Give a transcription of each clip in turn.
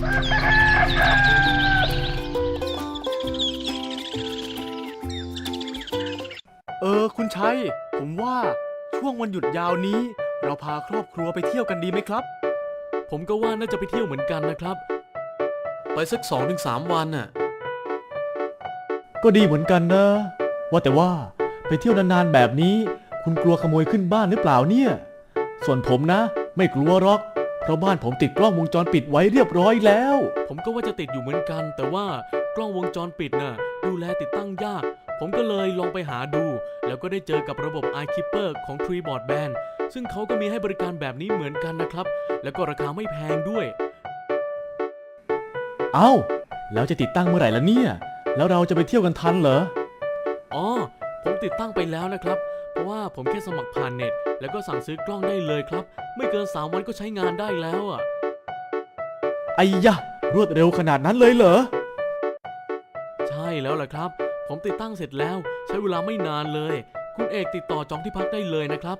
เออ คุณชัย ผมว่าช่วงวันหยุดยาวนี้ เราพาครอบครัวไปเที่ยวกันดีไหมครับ ผมก็ว่าน่าจะไปเที่ยวเหมือนกันนะครับ ไปสักสองถึงสามวันน่ะ ก็ดีเหมือนกันนะ ว่าแต่ว่าไปเที่ยวนานๆแบบนี้ คุณกลัวขโมยขึ้นบ้านหรือเปล่าเนี่ย ส่วนผมนะ ไม่กลัวหรอก เพราะบ้านผมติดกล้องวงจรปิดไว้เรียบร้อยแล้ว ผมก็ว่าจะติดอยู่เหมือนกัน แต่ว่ากล้องวงจรปิดน่ะ ดูแลติดตั้งยาก ผมก็เลยลองไปหาดู แล้วก็ได้เจอกับระบบ iKeeper ของ Treeboard Band ซึ่งเขาก็มีให้บริการแบบนี้เหมือนกันนะครับ แล้วก็ราคาไม่แพงด้วย เอ้า แล้วจะติดตั้งเมื่อไหร่ละเนี่ย แล้วเราจะไปเที่ยวกันทันเหรอ อ๋อ ผมติดตั้งไปแล้วนะครับเพราะ ว่าผมแค่สมัครผ่านเน็ต แล้วก็สั่งซื้อกล้องได้เลยครับ ไม่เกิน 3 วันก็ใช้งานได้แล้วอะ ไอ้ยะ รวดเร็วขนาดนั้นเลยเหรอ ใช่แล้วล่ะครับ ผมติดตั้งเสร็จแล้ว ใช้เวลาไม่นานเลย คุณเอกติดต่อจองที่พักได้เลยนะครับ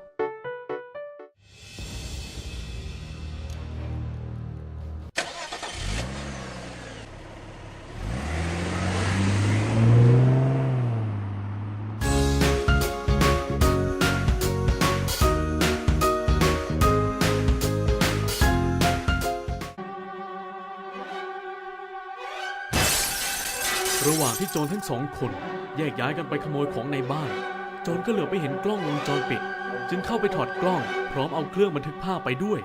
ระหว่างที่โจรทั้งสองคนแยกย้ายกันไปขโมยของในบ้าน โจรก็เหลือไปเห็นกล้องวงจรปิด จึงเข้าไปถอดกล้องพร้อมเอาเครื่องบันทึกภาพไปด้วย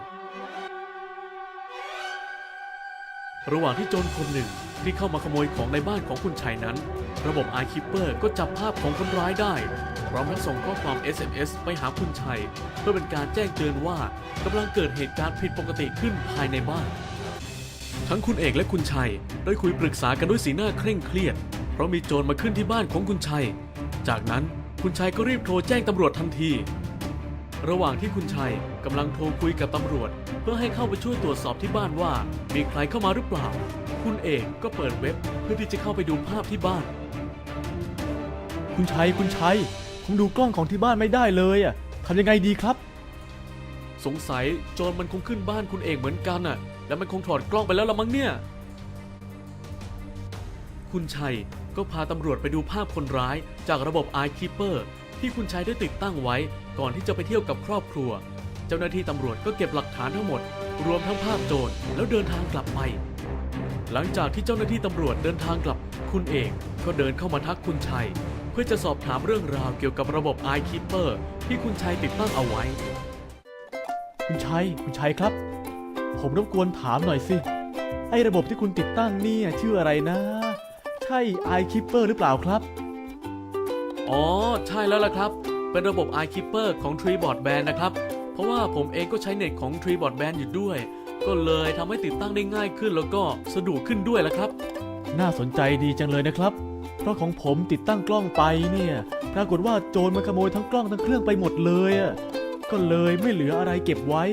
ระหว่างที่โจรคนหนึ่งที่เข้ามาขโมยของในบ้านของคุณชัยนั้น ระบบ iKeeper ก็จับภาพของคนร้ายได้ พร้อมทั้งส่งข้อความ SMS ไปหาคุณชัย เพื่อเป็นการแจ้งเตือนว่ากำลังเกิดเหตุการณ์ผิดปกติขึ้นภายในบ้าน ทั้งคุณเอกและคุณชัย ได้คุยปรึกษากันด้วยสีหน้าเคร่งเครียด เพราะมีโจรมาขึ้นที่บ้านของคุณชัย จากนั้นคุณชัยก็รีบโทรแจ้งตำรวจทันที ระหว่างที่คุณชัยกำลังโทรคุยกับตำรวจ เพื่อให้เข้าไปช่วยตรวจสอบที่บ้านว่า มีใครเข้ามาหรือเปล่า คุณเอกก็เปิดเว็บเพื่อที่จะเข้าไปดูภาพที่บ้าน คุณชัยคุณชัยผมดูกล้องของที่บ้านไม่ได้เลยอะทำยังไงดีครับ สงสัยโจรมันคงขึ้นบ้านคุณเอกเหมือนกันน่ะ แล้วมันคงถอดกล้องไปแล้วละมั้งเนี่ย คุณชัยก็พาตำรวจไปดูภาพคนร้ายจากระบบ iKeeper ที่คุณชัยได้ติดตั้งไว้ก่อนที่จะไปเที่ยวกับครอบครัว เจ้าหน้าที่ตำรวจก็เก็บหลักฐานทั้งหมด รวมทั้งภาพโจรแล้วเดินทางกลับไป หลังจากที่เจ้าหน้าที่ตำรวจเดินทางกลับ คุณเอกก็เดินเข้ามาทักคุณชัย เพื่อจะสอบถามเรื่องราวเกี่ยวกับระบบ iKeeper ที่คุณชัยติดตั้งเอาไว้ คุณชัย คุณชัยครับ ผมรบกวนถามหน่อยสิ ไอ้ระบบที่คุณติดตั้งเนี่ยชื่ออะไรนะ ใช่ iKeeper หรือเปล่าครับ อ๋อ ใช่แล้วล่ะครับ เป็นระบบ iKeeper ของ Treeboard Band นะครับ เพราะว่าผมเองก็ใช้เน็ตของ Treeboard Band อยู่ด้วย ก็เลยทำให้ติดตั้งได้ง่ายขึ้นแล้วก็สะดวกขึ้นด้วยละครับ น่าสนใจดีจังเลยนะครับ เพราะของผมติดตั้งกล้องไปเนี่ย ปรากฏว่าโจรมันขโมยทั้งกล้องทั้งเครื่องไปหมดเลยอะก็เลยไม่เหลืออะไรเก็บไว้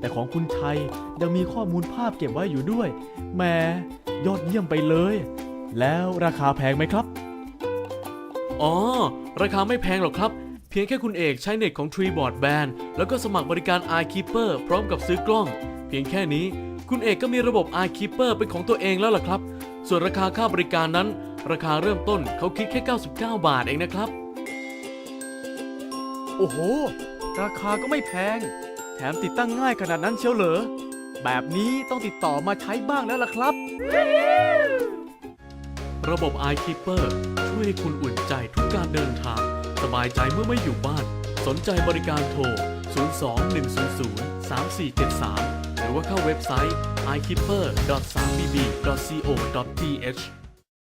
แต่ของคุณชัยยังมีข้อมูลภาพเก็บไว้อยู่ด้วยแหมยอดเยี่ยมไปเลย แล้วราคาแพงไหมครับ อ๋อ ราคาไม่แพงหรอกครับ เพียงแค่คุณเอกใช้เน็ตของ Treeboard Band แล้วก็สมัครบริการ iKeeper พร้อมกับซื้อกล้อง เพียงแค่นี้คุณเอกก็มีระบบ iKeeper เป็นของตัวเองแล้วล่ะครับ ส่วนราคาค่าบริการนั้น ราคาเริ่มต้นเขาคิดแค่ 99 บาทเองนะครับ โอ้โห ราคาก็ไม่แพง แถมติดตั้งง่ายขนาดนั้นเชียวเหรอ แบบนี้ต้องติดต่อมาใช้บ้างแล้วล่ะครับ ระบบ iKeeper ช่วยให้คุณอุ่นใจทุกการเดินทาง สบายใจเมื่อไม่อยู่บ้าน สนใจบริการโทร 02-100-3473 หรือว่าเข้าเว็บไซต์ iKeeper.3bb.co.th